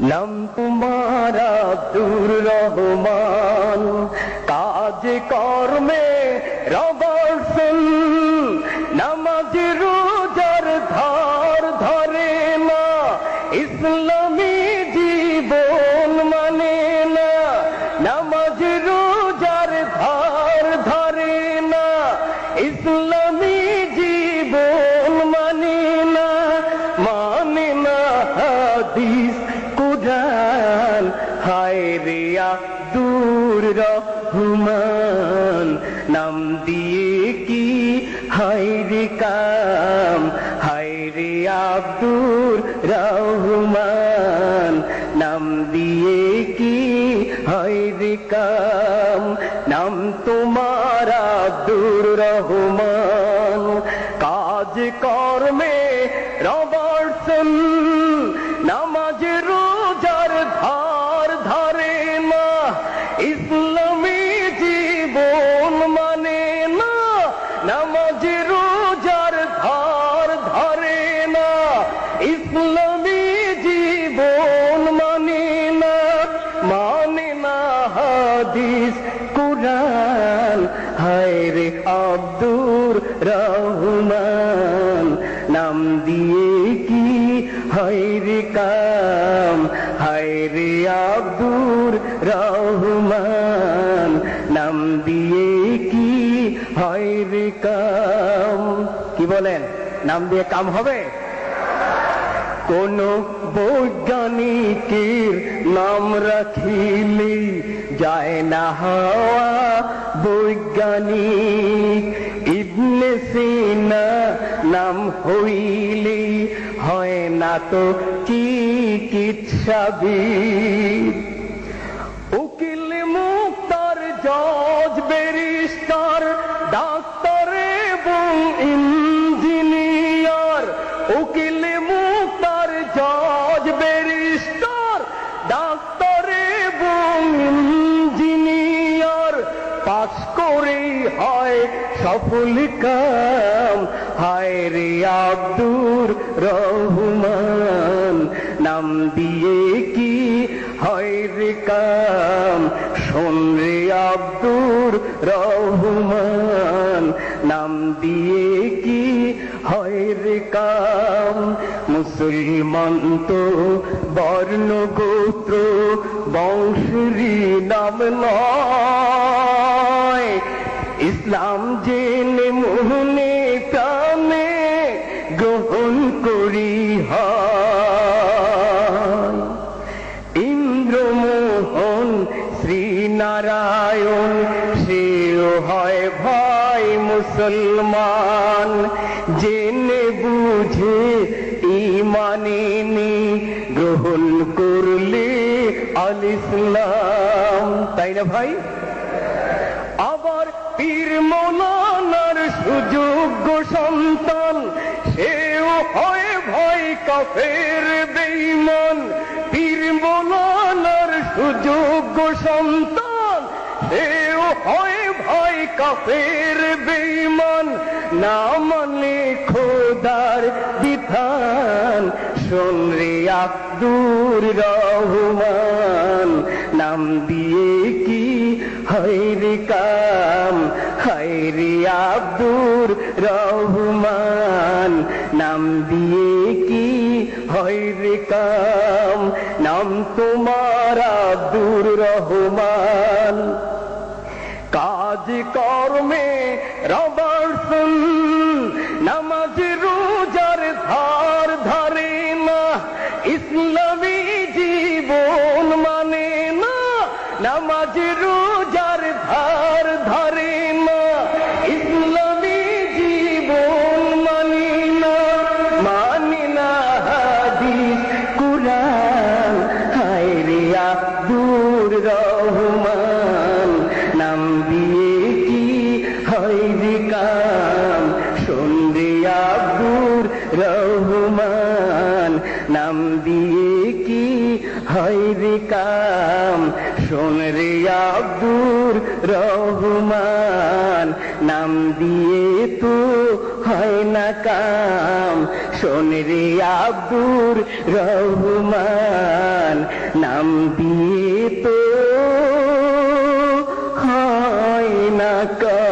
নাম তোমার আব্দুর রহমান। কাজ কর্মে রবার্সন নামাজ রোজার ধার ধরে না। ইসলামী জীবন মানে না, নামাজ আব্দুর রহমান। নাম দিয়ে কি? হায় রে কাম হায় রে আব্দুর রহমান। নাম দিয়ে কি? হায় রে কাম, নাম তোমার আব্দুর রহমান। কাজ কর্মে রবার্টসন নামাজ নামাজ রোজার ধার ধরে না, ইসলামী জীবন মানে না মানে না হাদিস, কুরআন। হায় রে আব্দুর রহমান, নাম দিয়ে কি হায় রে কাম? হায় রে আব্দুর রহমান, নাম দিয়ে কি কি বলেন? নাম দিয়ে কাম হবে? কোন বৈজ্ঞানিকের নাম রাখিলে যায় না হাওয়া। বৈজ্ঞানিক ইবনে সিনা নাম হইলে হয় না তো চিকিৎসাবিদ। উকিল মুক্তার জজ ব্যারিস্টার হয় সফল কাম। হায় রে আব্দুর রহমান, নাম দিয়ে কি হয় রে কাম? শোন রে আব্দুর রহমান, নাম দিয়ে কি হয় রে কাম? মুসলমান তো বর্ণ গোত্র বংশী নাম নয়। ইসলাম জেনে মোহনে প্রাণে গ্রহণ করি ইন্দ্রমোহন শ্রীনারায়ণ সেও হয় ভাই মুসলমান। জেনে বুঝে ইমানিনি গ্রহণ করলে আল ইসলাম। তাই না ভাই? পীর মৌলানার সুযোগ্য সন্তান, সেও হয় ভয় কাফের বেঈমান। পীর মৌলানার সুযোগ্য সন্তান, সেও হয় ভয় কাফের বেঈমান। না মানে খোদার বিধান, শোন রে আব্দুর রহমান। নাম দিয়ে হৈরি কাম হৈরি আব্দুর রহমান। নাম দিয়ে কি হৈরি কাম, নাম তোমার আব্দুর রহমান। কাজ কর্মে রবার্সন আব্দুর রহমান, নাম দিয়ে কি হয় কাম? সন্ধে আব্দুর রহমান, নাম দিয়ে কি হয় কাম? শোন রে আব্দুর রহমান, নাম দিয়ে তো হয় না কাম। শোন রে আব্দুর রহমান নাম দিয়ে তো হয় না কা